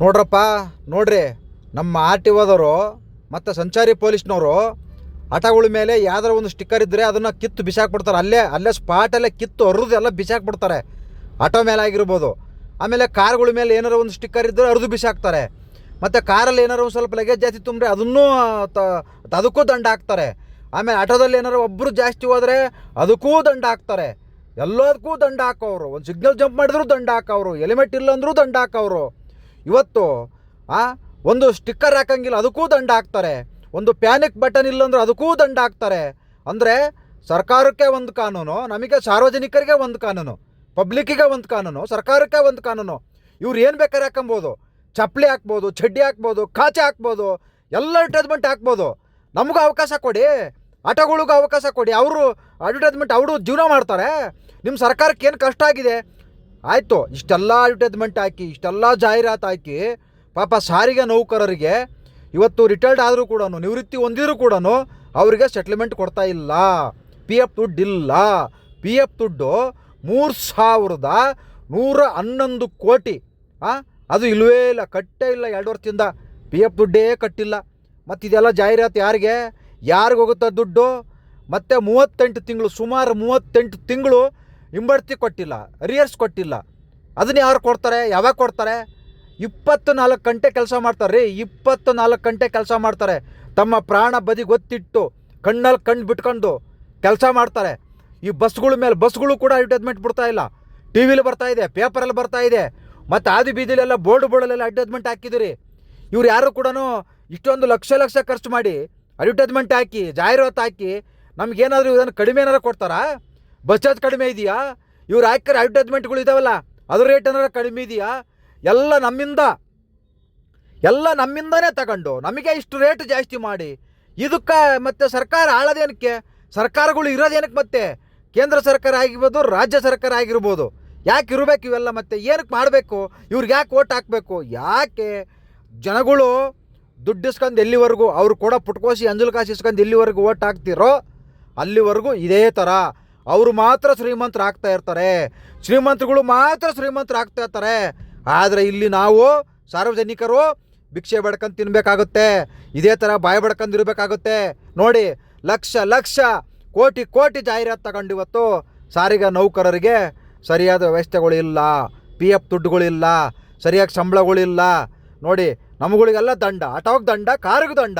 ನೋಡ್ರಪ್ಪ, ನೋಡ್ರಿ, ನಮ್ಮ ಆರ್ ಟಿ ಓದವರು ಮತ್ತು ಸಂಚಾರಿ ಪೊಲೀಸ್ನವರು ಆಟಗಳ ಮೇಲೆ ಯಾವ್ದಾರ ಒಂದು ಸ್ಟಿಕ್ಕರ್ ಇದ್ದರೆ ಅದನ್ನು ಕಿತ್ತು ಬಿಸಾಕ್ಬಿಡ್ತಾರೆ. ಅಲ್ಲೇ ಅಲ್ಲೇ ಸ್ಪಾಟಲ್ಲೇ ಕಿತ್ತು ಹರಿದು ಎಲ್ಲ ಬಿಸಾಕ್ಬಿಡ್ತಾರೆ. ಆಟೋ ಮೇಲೆ ಆಗಿರ್ಬೋದು. ಆಮೇಲೆ ಕಾರ್ಗಳ ಮೇಲೆ ಏನಾರ ಒಂದು ಸ್ಟಿಕ್ಕರ್ ಇದ್ದರೆ ಹರಿದು ಬಿಸಾಕ್ತಾರೆ. ಮತ್ತು ಕಾರಲ್ಲಿ ಏನಾರು ಒಂದು ಸ್ವಲ್ಪ ಲಗೇಜ್ ಜಾಸ್ತಿ ತುಂಬ್ರೆ ಅದನ್ನೂ, ತ- ಅದಕ್ಕೂ ದಂಡ ಹಾಕ್ತಾರೆ. ಆಮೇಲೆ ಆಟೋದಲ್ಲಿ ಏನಾರು ಒಬ್ಬರು ಜಾಸ್ತಿ ಹೋದರೆ ಅದಕ್ಕೂ ದಂಡ ಹಾಕ್ತಾರೆ. ಎಲ್ಲದಕ್ಕೂ ದಂಡ ಹಾಕೋರು. ಒಂದು ಸಿಗ್ನಲ್ ಜಂಪ್ ಮಾಡಿದ್ರು ದಂಡ ಹಾಕೋರು. ಹೆಲ್ಮೆಟ್ ಇಲ್ಲ ಅಂದರೂ ದಂಡ ಹಾಕೋರು. ಇವತ್ತು, ಆ, ಒಂದು ಸ್ಟಿಕ್ಕರ್ ಹಾಕಂಗಿಲ್ಲ, ಅದಕ್ಕೂ ದಂಡ ಹಾಕ್ತಾರೆ. ಒಂದು ಪ್ಯಾನಿಕ್ ಬಟನ್ ಇಲ್ಲ ಅಂದ್ರೆ ಅದಕ್ಕೂ ದಂಡ ಹಾಕ್ತಾರೆ. ಅಂದರೆ, ಸರ್ಕಾರಕ್ಕೆ ಒಂದು ಕಾನೂನು, ನಮಗೆ ಸಾರ್ವಜನಿಕರಿಗೆ ಒಂದು ಕಾನೂನು ಪಬ್ಲಿಕ್ಕಿಗೆ ಒಂದು ಕಾನೂನು, ಸರ್ಕಾರಕ್ಕೆ ಒಂದು ಕಾನೂನು. ಇವ್ರು ಏನು ಬೇಕಾದ್ರೆ ಹಾಕೊಬೋದು? ಚಪ್ಪಲಿ ಹಾಕ್ಬೋದು, ಚಡ್ಡಿ ಹಾಕ್ಬೋದು, ಕಾಚೆ ಹಾಕ್ಬೋದು, ಎಲ್ಲ ಅಡ್ವರ್ಟೈಸ್ಮೆಂಟ್ ಹಾಕ್ಬೋದು. ನಮಗೂ ಅವಕಾಶ ಕೊಡಿ, ಆಟಗಳಿಗೂ ಅವಕಾಶ ಕೊಡಿ. ಅವರು ಅಡ್ವರ್ಟೈಸ್ಮೆಂಟ್ ಅವರು ಜೀವನ ಮಾಡ್ತಾರೆ. ನಿಮ್ಮ ಸರ್ಕಾರಕ್ಕೆ ಏನು ಕಷ್ಟ ಆಗಿದೆ? ಆಯಿತು, ಇಷ್ಟೆಲ್ಲ ಅಡ್ವರ್ಟೈಸ್ಮೆಂಟ್ ಹಾಕಿ, ಇಷ್ಟೆಲ್ಲ ಜಾಹೀರಾತು ಹಾಕಿ, ಪಾಪ ಸಾರಿಗೆ ನೌಕರರಿಗೆ ಇವತ್ತು ರಿಟೈರ್ಡ್ ಆದರೂ ಕೂಡ ನಿವೃತ್ತಿ ಹೊಂದಿದ್ರು ಕೂಡ ಅವರಿಗೆ ಸೆಟ್ಲ್ಮೆಂಟ್ ಕೊಡ್ತಾ ಇಲ್ಲ. ಪಿ ಎಫ್ ದುಡ್ಡು ಇಲ್ಲ. ಪಿ ಎಫ್ ದುಡ್ಡು ಮೂರು ಸಾವಿರದ ನೂರ ಹನ್ನೊಂದು ಕೋಟಿ. ಅದು ಇಲ್ಲವೇ ಇಲ್ಲ, ಕಟ್ಟೇ ಇಲ್ಲ ಎರಡು ವರ್ಷದಿಂದ. ಪಿ ಎಫ್ ದುಡ್ಡೇ ಕಟ್ಟಿಲ್ಲ. ಮತ್ತು ಇದೆಲ್ಲ ಜಾಹೀರಾತು ಯಾರಿಗೆ? ಯಾರಿಗೆ ಹೋಗುತ್ತೆ ದುಡ್ಡು? ಮತ್ತು ಮೂವತ್ತೆಂಟು ತಿಂಗಳು, ಸುಮಾರು ಮೂವತ್ತೆಂಟು ತಿಂಗಳು ಹಿಂಬಡ್ತಿ ಕೊಟ್ಟಿಲ್ಲ ಅರಿಯರ್ಸ್ ಕೊಟ್ಟಿಲ್ಲ. ಅದನ್ನ ಯಾರು ಕೊಡ್ತಾರೆ? ಯಾವಾಗ ಕೊಡ್ತಾರೆ? ಇಪ್ಪತ್ತು ನಾಲ್ಕು ಗಂಟೆ ಕೆಲಸ ಮಾಡ್ತಾರೆ. ರೀ ಇಪ್ಪತ್ತು ನಾಲ್ಕು ಗಂಟೆ ಕೆಲಸ ಮಾಡ್ತಾರೆ. ತಮ್ಮ ಪ್ರಾಣ ಬದಿ ಗೊತ್ತಿಟ್ಟು ಕಣ್ಣಲ್ಲಿ ಕಣ್ಣು ಬಿಟ್ಕೊಂಡು ಕೆಲಸ ಮಾಡ್ತಾರೆ. ಈ ಬಸ್ಗಳ ಮೇಲೆ ಬಸ್ಗಳು ಕೂಡ ಅಡ್ವರ್ಟೈಸ್ಮೆಂಟ್ ಬಿಡ್ತಾ ಇಲ್ಲ. ಟಿ ವಿಲಿ ಬರ್ತಾ ಇದೆ ಪೇಪರಲ್ಲಿ ಬರ್ತಾ ಇದೆ. ಮತ್ತು ಆದಿ ಬೀದಿಲೆಲ್ಲ ಬೋರ್ಡ್ ಬೋರ್ಡಲ್ಲೆಲ್ಲ ಅಡ್ವರ್ಟೈಸ್ಮೆಂಟ್ ಹಾಕಿದಿರಿ ಇವ್ರು ಯಾರು ಕೂಡ ಇಷ್ಟೊಂದು ಲಕ್ಷ ಲಕ್ಷ ಖರ್ಚು ಮಾಡಿ ಅಡ್ವರ್ಟೈಸ್ಮೆಂಟ್ ಹಾಕಿ, ಜಾಹೀರಾತು ಹಾಕಿ ನಮಗೇನಾದರೂ ಇದನ್ನು ಕಡಿಮೆ ಏನಾರು ಕೊಡ್ತಾರಾ? ಬಸ್ ಚಾರ್ಜ್ ಕಡಿಮೆ ಇದೆಯಾ? ಇವ್ರು ಹಾಕಿರೋ ಅಡ್ವರ್ಟೈಸ್ಮೆಂಟ್ಗಳು ಇದಾವಲ್ಲ, ಅದ್ರ ರೇಟ್ ಏನಾರ ಕಡಿಮೆ ಇದೆಯಾ? ಎಲ್ಲ ನಮ್ಮಿಂದ, ಎಲ್ಲ ನಮ್ಮಿಂದನೇ ತಗೊಂಡು, ನಮಗೆ ಇಷ್ಟು ರೇಟ್ ಜಾಸ್ತಿ ಮಾಡಿ, ಇದಕ್ಕೆ ಮತ್ತೆ ಸರ್ಕಾರ ಆಳೋದೇನಕ್ಕೆ? ಸರ್ಕಾರಗಳು ಇರೋದೇನಕ್ಕೆ ಮತ್ತೆ? ಕೇಂದ್ರ ಸರ್ಕಾರ ಆಗಿರ್ಬೋದು, ರಾಜ್ಯ ಸರ್ಕಾರ ಆಗಿರ್ಬೋದು, ಯಾಕೆ ಇರಬೇಕು ಇವೆಲ್ಲ ಮತ್ತೆ? ಏನಕ್ಕೆ ಮಾಡಬೇಕು? ಇವ್ರಿಗೆ ಯಾಕೆ ಓಟ್ ಹಾಕಬೇಕು? ಯಾಕೆ ಜನಗಳು ದುಡ್ಡು ಇಸ್ಕೊಂಡು ಎಲ್ಲಿವರೆಗೂ ಅವ್ರು ಕೂಡ ಪುಟ್ಕೋಸಿ, ಅಂಜುಲ್ ಕಾಸು ಇಸ್ಕೊಂಡು ಎಲ್ಲಿವರೆಗೂ ಓಟ್ ಹಾಕ್ತಿರೋ, ಅಲ್ಲಿವರೆಗೂ ಇದೇ ಥರ ಅವರು ಮಾತ್ರ ಶ್ರೀಮಂತರಾಗ್ತಾ ಇರ್ತಾರೆ. ಶ್ರೀಮಂತರುಗಳು ಮಾತ್ರ ಶ್ರೀಮಂತರಾಗ್ತಾ ಇರ್ತಾರೆ. ಆದರೆ ಇಲ್ಲಿ ನಾವು ಸಾರ್ವಜನಿಕರು ಭಿಕ್ಷೆ ಬಡ್ಕೊಂಡು ತಿನ್ನಬೇಕಾಗುತ್ತೆ ಇದೇ ಥರ ಬಾಯಿ ಬಡ್ಕೊಂಡು ಇರಬೇಕಾಗುತ್ತೆ. ನೋಡಿ, ಲಕ್ಷ ಲಕ್ಷ ಕೋಟಿ ಕೋಟಿ ಜಾಹೀರಾತು ತಗೊಂಡು ಇವತ್ತು ಸಾರಿಗೆ ನೌಕರರಿಗೆ ಸರಿಯಾದ ವ್ಯವಸ್ಥೆಗಳಿಲ್ಲ. ಪಿ ಎಫ್ ದುಡ್ಡುಗಳಿಲ್ಲ, ಸರಿಯಾಗಿ ಸಂಬಳಗಳಿಲ್ಲ. ನೋಡಿ, ನಮ್ಗಳಿಗೆಲ್ಲ ದಂಡ ಆಟೋಗೆ ದಂಡ, ಕಾರಿಗೆ ದಂಡ.